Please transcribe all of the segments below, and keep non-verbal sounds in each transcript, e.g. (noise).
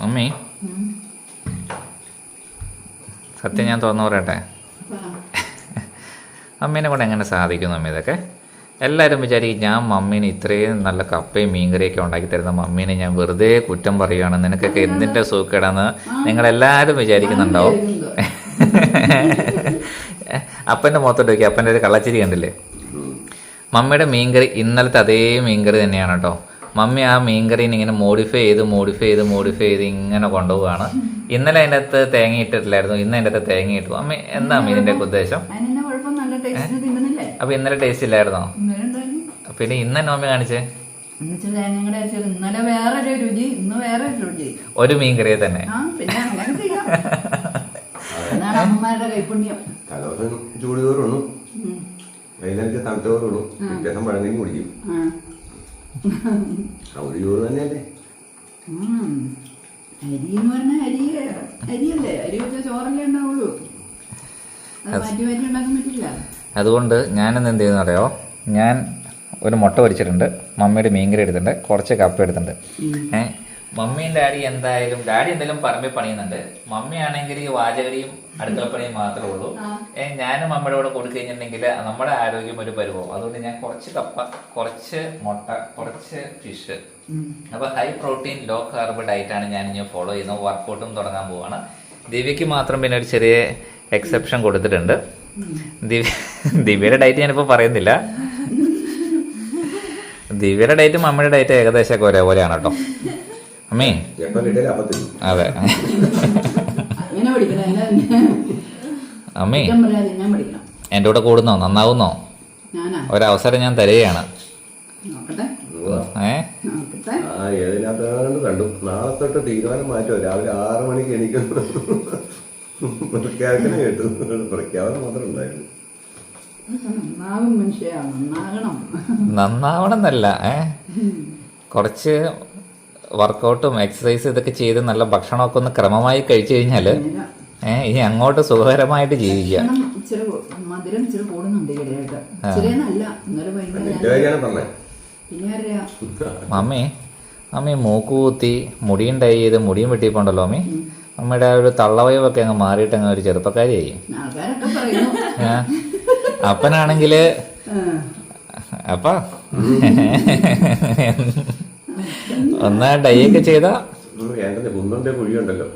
Mummy. സത്യം ഞാൻ തുറന്നു പറയട്ടെ? അമ്മേനെ കൊണ്ട് എങ്ങനെ സാധിക്കും മമ്മി ഇതൊക്കെ? എല്ലാവരും വിചാരിക്കും ഞാൻ മമ്മീനെ ഇത്രയും നല്ല കപ്പയും മീൻകറിയൊക്കെ ഉണ്ടാക്കി തരുന്ന മമ്മീനെ ഞാൻ വെറുതെ കുറ്റം പറയുകയാണ് നിനക്കൊക്കെ എന്തിന്റെ സൂക്കേടാന്ന് നിങ്ങളെല്ലാവരും വിചാരിക്കുന്നുണ്ടാവും. അപ്പന്റെ മുഖത്തോട്ട് നോക്കി അപ്പന്റെ ഒരു കള്ളച്ചിരി കണ്ടില്ലേ? മമ്മിയുടെ മീൻകറി ഇന്നലത്തെ അതേ മീൻകറി തന്നെയാണ് കേട്ടോ. മമ്മി ആ മീൻകറീനെ ഇങ്ങനെ മോഡിഫൈ ചെയ്ത് മോഡിഫൈ ചെയ്ത് മോഡിഫൈ ചെയ്ത് ഇങ്ങനെ കൊണ്ടുപോവാണ് ഇന്നലെ അതിന്റെ അകത്ത് തേങ്ങ ഇട്ടിട്ടില്ലായിരുന്നു. ഇന്ന് അതിന്റെ അകത്ത് തേങ്ങ ഇട്ടു. അമ്മ എന്താ അമ്മ ഇതിന്റെ ഉദ്ദേശം? അപ്പൊ ഇന്നലെ ടേസ്റ്റ് ഇല്ലായിരുന്നോ? പിന്നെ ഇന്നെ മമ്മി കാണിച്ചേ? ഇന്നലെ വേറൊരു രുചി ഇന്ന് വേറൊരു രുചി. ഒരു മീൻകറിയെ തന്നെ. ആ പിന്നെ അങ്ങനെ ചെയ്യാം അതാണ് അമ്മമാരുടെ കൈപ്പുണ്യം തലവസം ചൂട് ചോറുണ്ണു ഉം. വൈകുന്നേരത്തെ തണുത്ത ചോറുണ്ണു വ്യത്യാസം പഴങ്കഞ്ഞി കുടിക്കും. ഒരു ചോറ് തന്നെയല്ലേ. അരി എന്ന് പറഞ്ഞാൽ അരി അരിയല്ലേ? അരി വെച്ചാൽ ചോറല്ലേ ഉണ്ടാവുള്ളൂ. അത് മാറ്റി മാറ്റി ഉണ്ടാക്കാൻ പറ്റില്ല. അതുകൊണ്ട് ഞാനിന്ന് എന്ത് ചെയ്യുന്ന അറിയോ? ഞാൻ ഒരു മുട്ട പൊരിച്ചിട്ടുണ്ട്. മമ്മിയുടെ മീൻകറി എടുത്തിട്ടുണ്ട്. കുറച്ച് കപ്പ എടുത്തിട്ടുണ്ട്. ഏ മമ്മിയും ഡാഡി എന്തായാലും ഡാഡി എന്തായാലും പറമ്പിൽ പണിയുന്നുണ്ട്. മമ്മി ആണെങ്കിൽ ഈ വാചകരിയും അടുക്കളപ്പണിയും മാത്രമേ ഉള്ളൂ. ഞാനും അമ്മയുടെ കൂടെ കൊടുക്കഴിഞ്ഞിട്ടുണ്ടെങ്കിൽ നമ്മുടെ ആരോഗ്യം ഒരു പരുവവും അതുകൊണ്ട് ഞാൻ കുറച്ച് കപ്പ കുറച്ച് മുട്ട കുറച്ച് ഫിഷ് അപ്പൊ high protein low carb diet ആണ് ഞാൻ ഇനി ഫോളോ ചെയ്യുന്നത് വർക്കൗട്ടും തുടങ്ങാൻ പോവാണ്. ദിവ്യക്ക് മാത്രം പിന്നെ ഒരു ചെറിയ എക്സെപ്ഷൻ കൊടുത്തിട്ടുണ്ട്. ദിവ്യ ദിവ്യയുടെ ഡയറ്റ് ഞാനിപ്പോൾ പറയുന്നില്ല. (laughs) ദിവ്യയുടെ ഡയറ്റും അമ്മയുടെ ഡയറ്റും ഏകദേശമൊക്കെ ഒരേപോലെയാണ് കേട്ടോ അമ്മേ. അതെ. അമ്മേ. എന്റെ കൂടെ കൂടുന്നോ? നന്നാവുന്നോ? ഒരവസരം ഞാൻ തരികയാണ്. നോക്കട്ടെ. ആ ഏതിനകത്താണ്ട് കണ്ടു. നാളെ തൊട്ട് തീരുമാനം മാറ്റുമോ രാവിലെ ആറ് മണിക്ക് എണീക്കുന്നു പ്രഖ്യാപനം കേട്ടു. പ്രഖ്യാപനം മാത്രം ഉണ്ടായിരുന്നു. നന്നാവണം എന്നല്ല ഏ? കുറച്ച് വർക്കൗട്ടും എക്സസൈസ് ഇതൊക്കെ ചെയ്ത് നല്ല ഭക്ഷണമൊക്കെ ഒന്ന് ക്രമമായി കഴിച്ചു കഴിഞ്ഞാൽ ഏഹ് ഇനി അങ്ങോട്ട് സുഖകരമായിട്ട് ജീവിക്കുക. മധുരം ഇച്ചിരി കൂടുന്നുണ്ട് ഈയിടെയായിട്ട് ഇച്ചിരി നല്ല ഇന്നലെ വൈകുന്നേരം പിന്നെ അറിയാം മമ്മി മമ്മി മൂക്കുകുത്തി മുടിയും ടൈ ചെയ്ത് മുടിയും വെട്ടിപ്പോണ്ടല്ലോ മമ്മി. അമ്മയുടെ ആ ഒരു തള്ളവയവൊക്കെ അങ്ങ് മാറിയിട്ട് അങ്ങ് ഒരു ചെറുപ്പക്കാരിയായി? അപ്പനാണെങ്കിൽ അപ്പ. ഒന്ന് ഡൈ ഒക്കെ ചെയ്താ കുന്നന്റെ കുഴിയുണ്ടല്ലോ.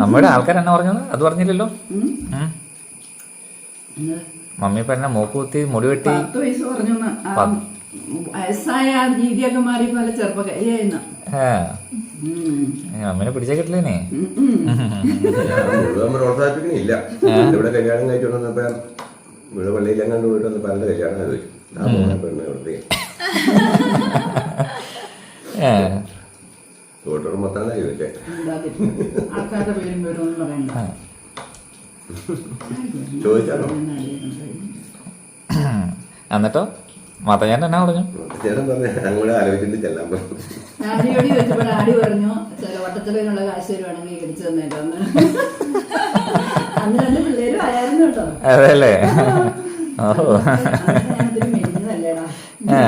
നമ്മുടെ ആൾക്കാർ എന്നാ പറഞ്ഞത്? അത് പറഞ്ഞില്ലല്ലോ. മമ്മി ഇപ്പൊ എന്നെ മൂക്ക് കുത്തി മുടി വെട്ടി. പറഞ്ഞു വയസ്സായ രീതിയൊക്കെ മാറി പല ചെറുപ്പക്കാരിയായിരുന്നു. മമ്മീനെ പിടിച്ചാ കിട്ടില്ലേനെ. പ്രോത്സാഹിപ്പിക്കണില്ല. ഇവിടെ കല്യാണം കഴിച്ചു വന്നപ്പോ ഇവിടെ പള്ളിയിലെങ്ങാണ്ട് പോയിട്ട് വന്നപ്പോ കല്യാണം ചോദിച്ചു ആ പെണ്ണ് (laughs) എന്നിട്ടോ? മതഞ്ഞാൻ എന്നാ പറഞ്ഞു? ചേട്ടൻ പറഞ്ഞ അങ്ങോട്ട് ആലോചിച്ചിട്ട് ചെല്ലാൻ പറഞ്ഞു. ഡാഡിയോട് ചോദിച്ചപ്പോൾ ആടി പറഞ്ഞു ചില വട്ടത്തിലുള്ള കാശ് തരുവാണെങ്കിൽ ഇടിച്ചു തന്നേക്കാന്ന് അന്ന്. രണ്ട് പിള്ളേരും ആയായിരുന്നു കേട്ടോ. അതെല്ലേ? ഓഹോ ഞാനതിന് ആ.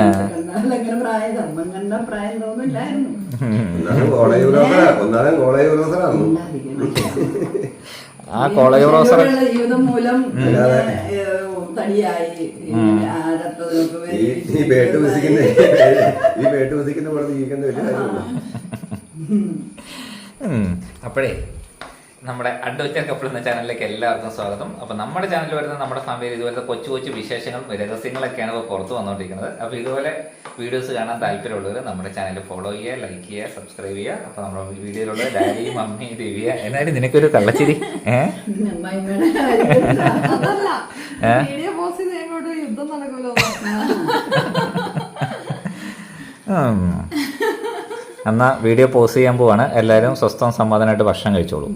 കോളേജ് പ്രൊഫസർ അപ്പഴേ ജീവിതം മൂലം തടിയായി ഈ പേട്ട് വസിക്കുന്ന ഈ പേട്ട് വസിക്കുന്ന പോലെ ജീവിക്കേണ്ട വലിയ കാര്യമില്ല. അപ്പോഴേ നമ്മുടെ അഡ്വഞ്ചർ കപ്പിൾ എന്ന ചാനലിലേക്ക് എല്ലാവർക്കും സ്വാഗതം. അപ്പോൾ നമ്മുടെ ചാനലിൽ വരുന്ന നമ്മുടെ ഫാമിലി ഇതുപോലത്തെ കൊച്ചു കൊച്ചു വിശേഷങ്ങളും രഹസ്യങ്ങളൊക്കെയാണ് ഇപ്പോൾ പുറത്തു വന്നുകൊണ്ടിരിക്കുന്നത് അപ്പോൾ ഇതുപോലെ വീഡിയോസ് കാണാൻ താല്പര്യമുള്ളവർ നമ്മുടെ ചാനൽ ഫോളോ ചെയ്യുക ലൈക്ക് ചെയ്യുക സബ്സ്ക്രൈബ് ചെയ്യുക. അപ്പോൾ നമ്മുടെ വീഡിയോയിലുള്ള ഡാഡി മമ്മി ദിവ്യ എന്നാലും നിനക്കൊരു കള്ളച്ചിരി. എന്നാ വീഡിയോ പോസ്റ്റ് ചെയ്യാൻ പോവാണ്. എല്ലാവരും സ്വസ്ഥം സമാധാനമായിട്ട് ഭക്ഷണം കഴിച്ചോളൂ.